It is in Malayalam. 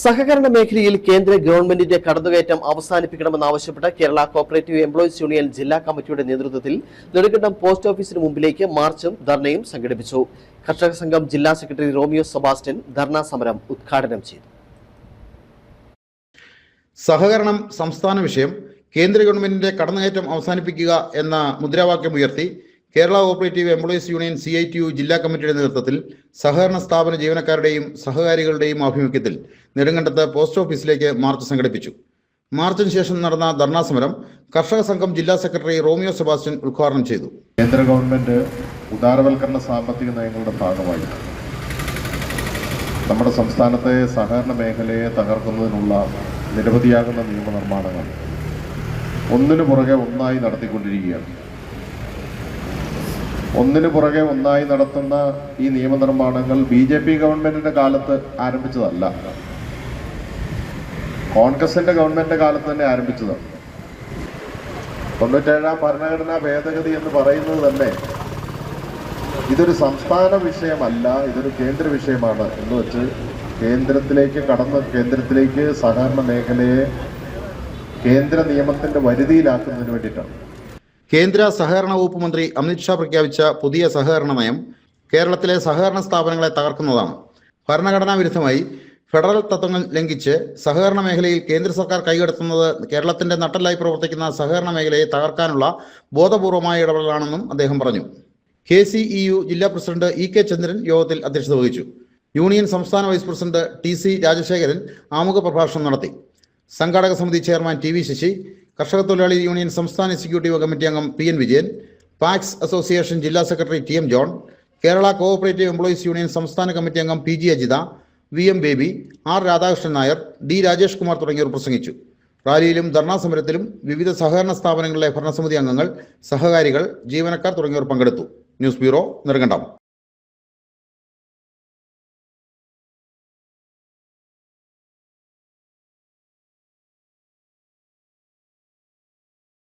സഹകരണ മേഖലയിൽ കേന്ദ്ര ഗവൺമെന്റിന്റെ കടന്നുകയറ്റം അവസാനിപ്പിക്കണമെന്നാവശ്യപ്പെട്ട് കേരള കോപ്പറേറ്റീവ് എംപ്ലോയീസ് യൂണിയൻ ജില്ലാ കമ്മിറ്റിയുടെ നേതൃത്വത്തിൽ നെടുങ്കണ്ടം പോസ്റ്റ് ഓഫീസിന് മുമ്പിലേക്ക് മാർച്ചും ധർണയും സംഘടിപ്പിച്ചു. കർഷക സംഘം ജില്ലാ സെക്രട്ടറി റോമിയോ സെബാസ്റ്റ്യൻ ധർണാ സമരം ഉദ്ഘാടനം ചെയ്തു. സഹകരണം സംസ്ഥാന വിഷയം കേന്ദ്ര ഗവൺമെന്റിന്റെ കടന്നുകയറ്റം അവസാനിപ്പിക്കുക എന്ന മുദ്രാവാക്യം ഉയർത്തി Kerala operative employees union C I T U ജില്ലാ കമ്മിറ്റിയുടെ നേതൃത്വത്തിൽ സഹകരണ സ്ഥാപന ജീവനക്കാരുടെയും സഹകാരികളുടെയും ആഭിമുഖ്യത്തിൽ നെടുങ്കണ്ടത്ത് പോസ്റ്റ് ഓഫീസിലേക്ക് മാർച്ച് സംഘടിപ്പിച്ചു. മാർച്ചിന് ശേഷം നടന്ന ധർണാ സമരം കർഷക സംഘം ജില്ലാ സെക്രട്ടറി റോമിയോ സെബാസ്റ്റ്യൻ ഉദ്ഘാടനം ചെയ്തു. കേന്ദ്ര ഗവൺമെന്റ് ഉദാരവൽക്കരണ സാമ്പത്തിക നയങ്ങളുടെ ഭാഗമായി നമ്മുടെ സംസ്ഥാനത്തെ സഹകരണ മേഖലയെ തകർക്കുന്നതിനുള്ള നിരവധിയാകുന്ന നിയമനിർമ്മാണങ്ങൾ ഒന്നിനു പുറകെ ഒന്നായി നടത്തിക്കൊണ്ടിരിക്കുകയാണ്. ഒന്നിനു പുറകെ ഒന്നായി നടത്തുന്ന ഈ നിയമനിർമ്മാണങ്ങൾ ബി ജെ പി ഗവൺമെന്റിന്റെ കാലത്ത് ആരംഭിച്ചതല്ല. കോൺഗ്രസിന്റെ ഗവൺമെന്റിന്റെ കാലത്ത് തന്നെ ആരംഭിച്ചതാണ്. തൊണ്ണൂറ്റേഴാം ഭരണഘടനാ ഭേദഗതി എന്ന് പറയുന്നത് തന്നെ ഇതൊരു സംസ്ഥാന വിഷയമല്ല ഇതൊരു കേന്ദ്ര വിഷയമാണ് എന്ന് വെച്ച് കേന്ദ്രത്തിലേക്ക് കടന്ന് കേന്ദ്രത്തിലേക്ക് സഹകരണ മേഖലയെ കേന്ദ്ര നിയമത്തിന്റെ വരുതിയിലാക്കുന്നതിന് വേണ്ടിയിട്ടാണ്. കേന്ദ്ര സഹകരണ വകുപ്പ് മന്ത്രി അമിത്ഷാ പ്രഖ്യാപിച്ച പുതിയ സഹകരണ നയം കേരളത്തിലെ സഹകരണ സ്ഥാപനങ്ങളെ തകർക്കുന്നതാണ്. ഭരണഘടനാ വിരുദ്ധമായി ഫെഡറൽ തത്വങ്ങൾ ലംഘിച്ച് സഹകരണ മേഖലയിൽ കേന്ദ്ര സർക്കാർ കൈകടത്തുന്നത് കേരളത്തിന്റെ നട്ടലായി പ്രവർത്തിക്കുന്ന സഹകരണ മേഖലയെ തകർക്കാനുള്ള ബോധപൂർവമായ ഇടപെടലാണെന്നും അദ്ദേഹം പറഞ്ഞു. കെ സി ഇ യു ജില്ലാ പ്രസിഡന്റ് ഇ കെ ചന്ദ്രൻ യോഗത്തിൽ അധ്യക്ഷത വഹിച്ചു. യൂണിയൻ സംസ്ഥാന vice president T C Rajasekharan ആമുഖ പ്രഭാഷണം നടത്തി. സംഘാടക സമിതി ചെയർമാൻ ടി വി ശശി കർഷക തൊഴിലാളി യൂണിയൻ സംസ്ഥാന എക്സിക്യൂട്ടീവ് കമ്മിറ്റി അംഗം P N Vijayan PACS association ജില്ലാ secretary T M John Kerala cooperative employees union സംസ്ഥാന കമ്മിറ്റി അംഗം P G Ajitha V M Baby R Radhakrishnan Nair D Rajesh Kumar തുടങ്ങിയവർ പ്രസംഗിച്ചു. റാലിയിലും ധർണാ സമരത്തിലും വിവിധ സഹകരണ സ്ഥാപനങ്ങളിലെ ഭരണസമിതി അംഗങ്ങൾ സഹകാരികൾ ജീവനക്കാർ തുടങ്ങിയവർ പങ്കെടുത്തു. News bureau Nedumkandam.